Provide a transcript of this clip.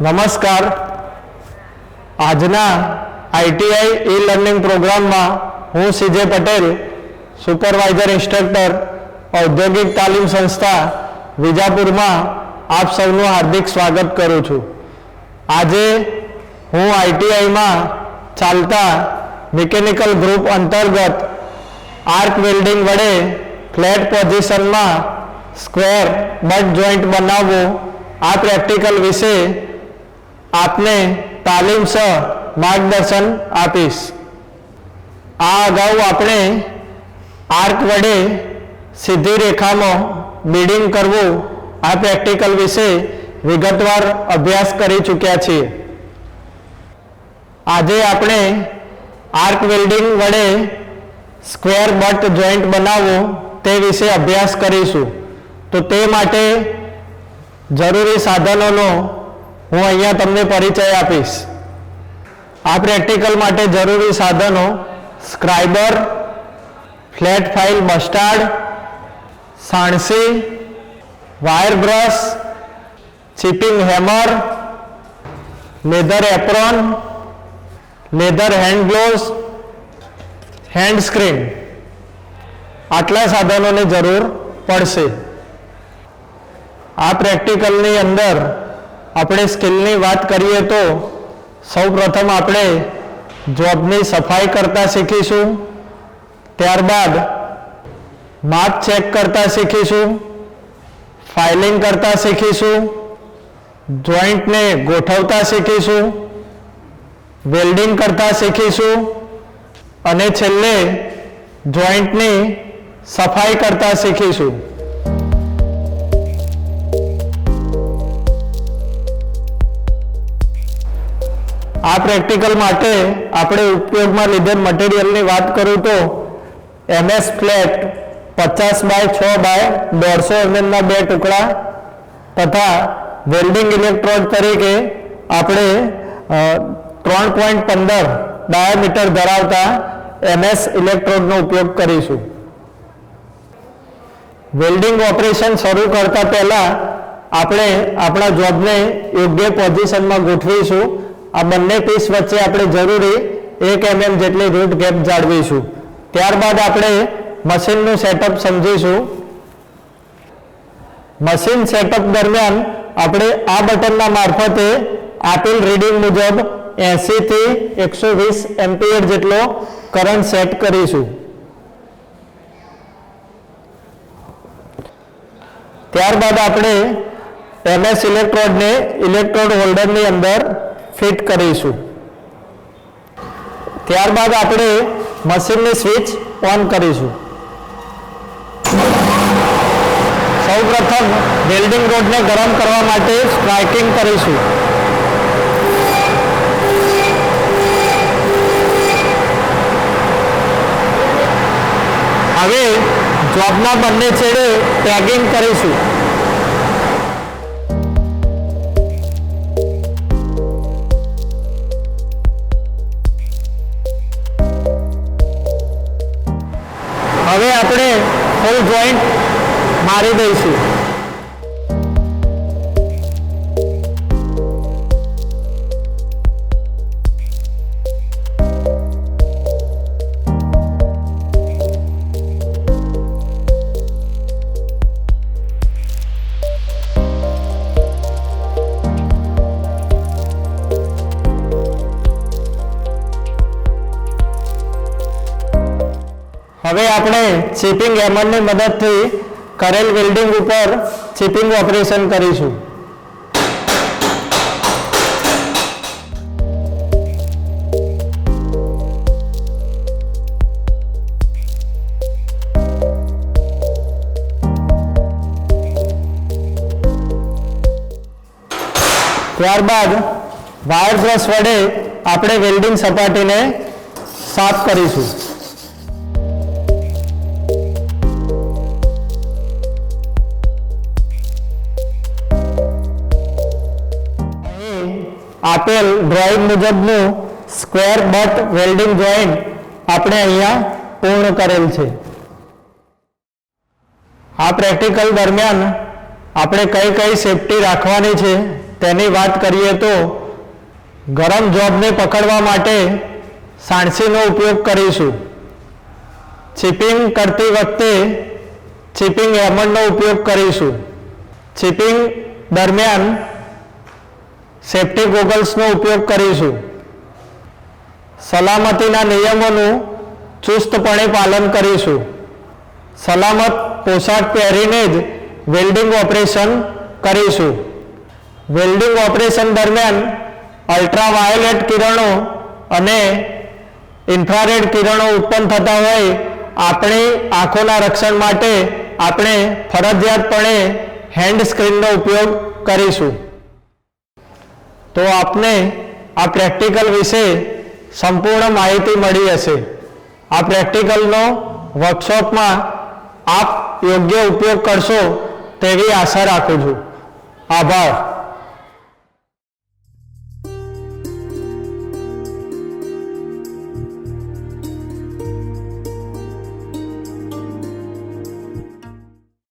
નમસ્કાર. આજના ITI e learning પ્રોગ્રામમાં હું સીજે પટેલ સુપરવાઇઝર ઇન્સ્ટ્રક્ટર ઔદ્યોગિક તાલીમ સંસ્થા, વિજાપુરમાં આપ સૌનું હાર્દિક સ્વાગત કરું છું. આજે હું આઈટીઆઈમાં ચાલતા મિકેનિકલ ગ્રુપ અંતર્ગત આર્ક વેલ્ડિંગ વડે ફ્લેટ પોઝિશનમાં સ્ક્વેર બટ જોઈન્ટ બનાવવું, આ પ્રેક્ટિકલ વિશે આપને તાલીમ સહ માર્ગદર્શન આપીશ. આ અગાઉ આપણે આર્ક વડે સીધી રેખામાં બિડિંગ કરવું, આ પ્રેક્ટિકલ વિશે વિગતવાર અભ્યાસ કરી ચૂક્યા છીએ. આજે આપણે આર્ક વેલ્ડિંગ વડે સ્ક્વેર બટ જોઈન્ટ બનાવવું તે વિશે અભ્યાસ કરીશું. તો તે માટે જરૂરી સાધનોનો હું અહીંયા તમને પરિચય આપીશ. આ પ્રેક્ટિકલ માટે જરૂરી સાધનો scriber flat file bastard સાણસી wire brush chipping hammer leather apron leather hand gloves hand screen આટલા સાધનોની જરૂર પડશે. આ પ્રેક્ટિકલની અંદર આપણે સ્કિલની વાત કરીએ તો સૌપ્રથમ આપણે જોબની સફાઈ કરતા શીખીશું. ત્યારબાદ માપ ચેક કરતા શીખીશું. ફાઇલિંગ કરતા શીખીશું. જોઈન્ટને ગોઠવતા શીખીશું. વેલ્ડિંગ કરતા શીખીશું. અને છેલ્લે જોઈન્ટની સફાઈ કરતા શીખીશું. આ પ્રેક્ટિકલ માટે આપણે ઉપયોગમાં લીધેલ મટીરિયલની વાત કરું તો એમએસ ફ્લેટ પચાસ બાય છ બાય દોઢસો એમએમના બે ટુકડા તથા વેલ્ડિંગ ઇલેક્ટ્રોડ તરીકે આપણે ત્રણ પોઈન્ટ પંદર ડાયામીટર ધરાવતા એમએસ ઇલેક્ટ્રોડનો ઉપયોગ કરીશું. વેલ્ડિંગ ઓપરેશન શરૂ કરતા પહેલા આપણે આપણા જોબને યોગ્ય પોઝિશનમાં ગોઠવીશું. આ બંને પીસ વચ્ચે આપણે જરૂરી એક એમએમ જેટલી રૂટ ગેપ જાળવીશું. ત્યારબાદ આપણે મશીનનું સેટઅપ સમજીશું. મશીન સેટઅપ દરમિયાન આપણે આ બટનના મારફતે આપેલ રીડિંગ મુજબ એંસીથી એકસો વીસ એમ્પિયર જેટલો કરંટ સેટ કરીશું. ત્યારબાદ આપણે એમએસ ઇલેક્ટ્રોડને ઇલેક્ટ્રોડ હોલ્ડરની અંદર ફિટ કરીશું. ત્યારબાદ આપણે મશીનની સ્વિચ ઓન કરીશું. સૌપ્રથમ વેલ્ડિંગ રોડને ગરમ કરવા માટે સ્ટ્રાઇકિંગ કરીશું. હવે જોબના બંને છેડે ટેગિંગ કરીશું. હવે આપણે ફૂલ જોઈન્ટ મારી દઈશું. હવે આપણે ચીપિંગ એમરની મદદથી કરેલ વેલ્ડિંગ ઉપર ચીપિંગ ઓપરેશન કરીશું. ત્યારબાદ વાયર બ્રશ વડે આપણે વેલ્ડિંગ સપાટીને સાફ કરીશું. આપેલ ડ્રોઈંગ મુજબનું સ્ક્વેર બટ વેલ્ડિંગ જોઈન્ટ આપણે અહીંયા પૂર્ણ કરેલ છે. આ પ્રેક્ટિકલ દરમિયાન આપણે કઈ કઈ સેફટી રાખવાની છે તેની વાત કરીએ તો ગરમ જોબને પકડવા માટે સાણસીનો ઉપયોગ કરીશું. ચિપિંગ કરતી વખતે ચિપિંગ હેમરનો ઉપયોગ કરીશું. ચિપિંગ દરમિયાન સેફ્ટી ગોગલ્સનો ઉપયોગ કરીશું. સલામતીના નિયમોનું ચુસ્તપણે પાલન કરીશું. સલામત પોશાક પહેરીને જ વેલ્ડિંગ ઓપરેશન કરીશું. વેલ્ડિંગ ઓપરેશન દરમિયાન અલ્ટ્રાવાયોલેટ કિરણો અને ઇન્ફ્રારેડ કિરણો ઉત્પન્ન થતા હોય, આપણી આંખોના રક્ષણ માટે આપણે ફરજિયાતપણે હેન્ડ સ્ક્રીનનો ઉપયોગ કરીશું. તો આપને આ પ્રેક્ટિકલ વિશે સંપૂર્ણ માહિતી મળી હશે. આ પ્રેક્ટિકલનો વર્કશોપમાં આપ યોગ્ય ઉપયોગ કરશો તેવી આશા રાખું છું. આભાર.